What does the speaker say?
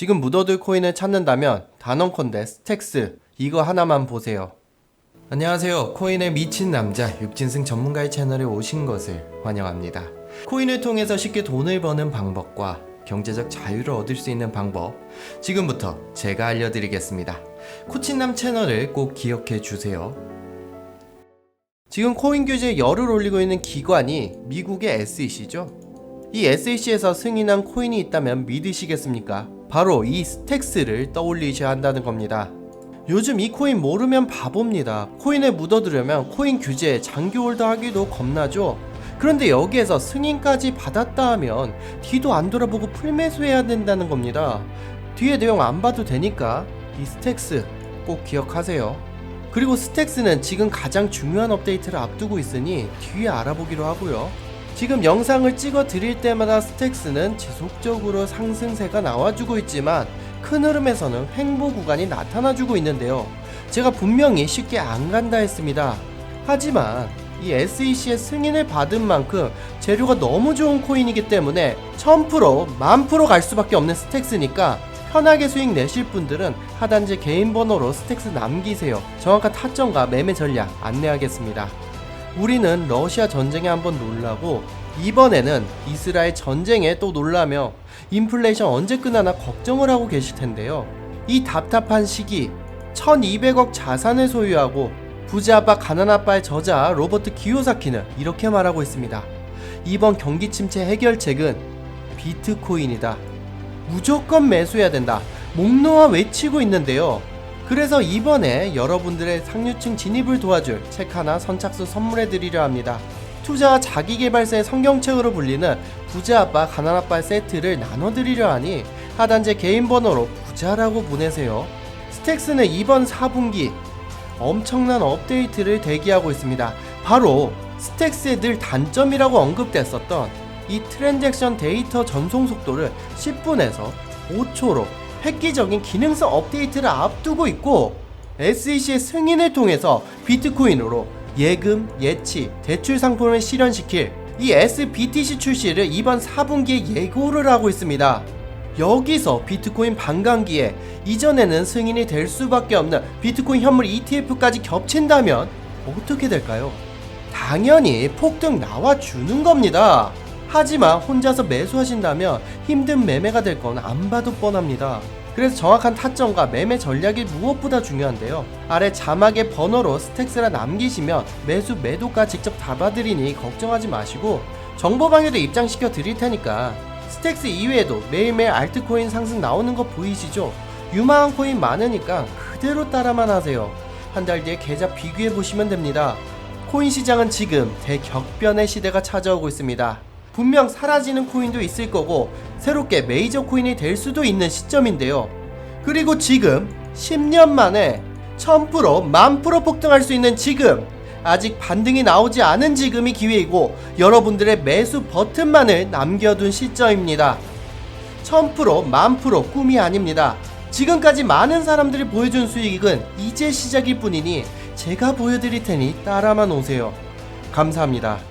지금 묻어둘 코인을 찾는다면 단언컨대 스택스 이거 하나만 보세요. 안녕하세요. 코인에 미친 남자 육진승 전문가의 채널에 오신 것을 환영합니다. 코인을 통해서 쉽게 돈을 버는 방법과 경제적 자유를 얻을 수 있는 방법 지금부터 제가 알려드리겠습니다. 코친남 채널을 꼭 기억해 주세요. 지금 코인 규제에 열을 올리고 있는 기관이 미국의 SEC죠. 이 SEC에서 승인한 코인이 있다면 믿으시겠습니까? 바로 이 스택스를 떠올리셔야 한다는 겁니다. 요즘 이 코인 모르면 바보입니다. 코인에 묻어두려면 코인 규제에 장기 홀더 하기도 겁나죠? 그런데 여기에서 승인까지 받았다 하면 뒤도 안 돌아보고 풀매수해야 된다는 겁니다. 뒤에 내용 안 봐도 되니까 이 스택스 꼭 기억하세요. 그리고 스택스는 지금 가장 중요한 업데이트를 앞두고 있으니 뒤에 알아보기로 하고요. 지금 영상을 찍어 드릴 때마다 스택스는 지속적으로 상승세가 나와주고 있지만 큰 흐름에서는 횡보 구간이 나타나주고 있는데요. 제가 분명히 쉽게 안 간다 했습니다. 하지만 이 SEC의 승인을 받은 만큼 재료가 너무 좋은 코인이기 때문에 1000% 만프로 갈 수밖에 없는 스택스니까 편하게 수익 내실 분들은 하단지 개인 번호로 스택스 남기세요. 정확한 타점과 매매 전략 안내하겠습니다. 우리는 러시아 전쟁에 한번 놀라고 이번에는 이스라엘 전쟁에 또 놀라며 인플레이션 언제 끝나나 걱정을 하고 계실 텐데요. 이 답답한 시기 1200억 자산을 소유하고 부자 아빠 가난 아빠의 저자 로버트 기요사키는 이렇게 말하고 있습니다. 이번 경기 침체 해결책은 비트코인이다. 무조건 매수해야 된다. 목 놓아 외치고 있는데요. 그래서 이번에 여러분들의 상류층 진입을 도와줄 책 하나 선착순 선물해 드리려 합니다. 투자와 자기개발서의 성경책으로 불리는 부자 아빠 가난 아빠 세트를 나눠 드리려 하니 하단제 개인 번호로 부자라고 보내세요. 스택스는 이번 4분기 엄청난 업데이트를 대기하고 있습니다. 바로 스택스의 늘 단점이라고 언급됐었던 이 트랜잭션 데이터 전송 속도를 10분에서 5초로 획기적인 기능성 업데이트를 앞두고 있고 SEC의 승인을 통해서 비트코인으로 예금, 예치, 대출 상품을 실현시킬 이 SBTC 출시를 이번 4분기에 예고를 하고 있습니다. 여기서 비트코인 반감기에 이전에는 승인이 될 수밖에 없는 비트코인 현물 ETF까지 겹친다면 어떻게 될까요? 당연히 폭등 나와주는 겁니다. 하지만 혼자서 매수하신다면 힘든 매매가 될 건 안 봐도 뻔합니다. 그래서 정확한 타점과 매매 전략이 무엇보다 중요한데요. 아래 자막의 번호로 스택스라 남기시면 매수 매도가 직접 잡아드리니 걱정하지 마시고 정보 방에도 입장시켜 드릴 테니까 스택스 이외에도 매일매일 알트코인 상승 나오는 거 보이시죠? 유망한 코인 많으니까 그대로 따라만 하세요. 한 달 뒤에 계좌 비교해 보시면 됩니다. 코인 시장은 지금 대격변의 시대가 찾아오고 있습니다. 분명 사라지는 코인도 있을 거고 새롭게 메이저 코인이 될 수도 있는 시점인데요. 그리고 지금 10년 만에 1000% 만프로 폭등할 수 있는 지금 아직 반등이 나오지 않은 지금이 기회이고 여러분들의 매수 버튼만을 남겨둔 시점입니다. 1000% 만프로 꿈이 아닙니다. 지금까지 많은 사람들이 보여준 수익은 이제 시작일 뿐이니 제가 보여드릴 테니 따라만 오세요. 감사합니다.